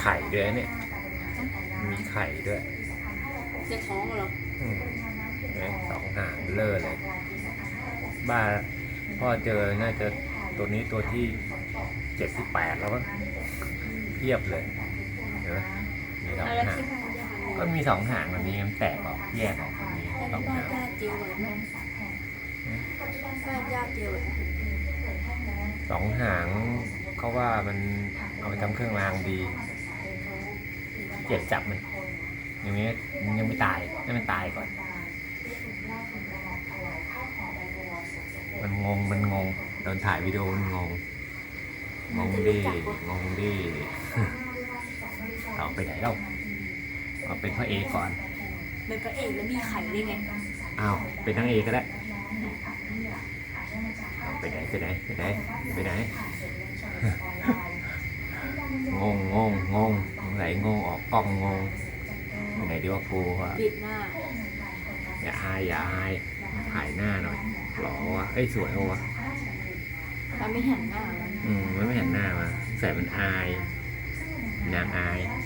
ไข่ด้วยเนี่ย มีไข่ด้วยจะท้องเหรอเนไหมสองหางเบลอเลย บ้าพ่อเจอน่าจะตัวนี้ตัวที่เจ็ดสิบแปดแล้วมั้งเทียบเลยเห็นไหมมีสองหางก็มีสองหางแบบนี้มันแตกออกแยกออกแบบนี้ตอองเจอสองหาง เขาว่ามันเอาไปทำเครื่องรางดีเจ็บจับมันอย่างนี้มันยังไม่ตายให้มันตายก่อน มันงงมันงงตอนถ่ายวิดีโอมันงงงงดิงงดิเอาไปไหนเราเอาเป็นพระเอกก่อนเป็นพระเอกแล้วมีไข่ได้ไงอ้าวเป็นนางเอกก็ได้เอาไปไหนไปไหนไปไหนไปไหน งงงงงงสงสัยงงออกกล้องงงไปไหนดีว่าครูอะปิดหน้า อย่าอายอย่าอายถ่ายหน้าหน่อยหล่อวะเอ้ยสวยเอาวะแต่ไม่เห็นหน้ามันอืมมันไม่เห็นหน้ามาใส่มันอายนางอายเ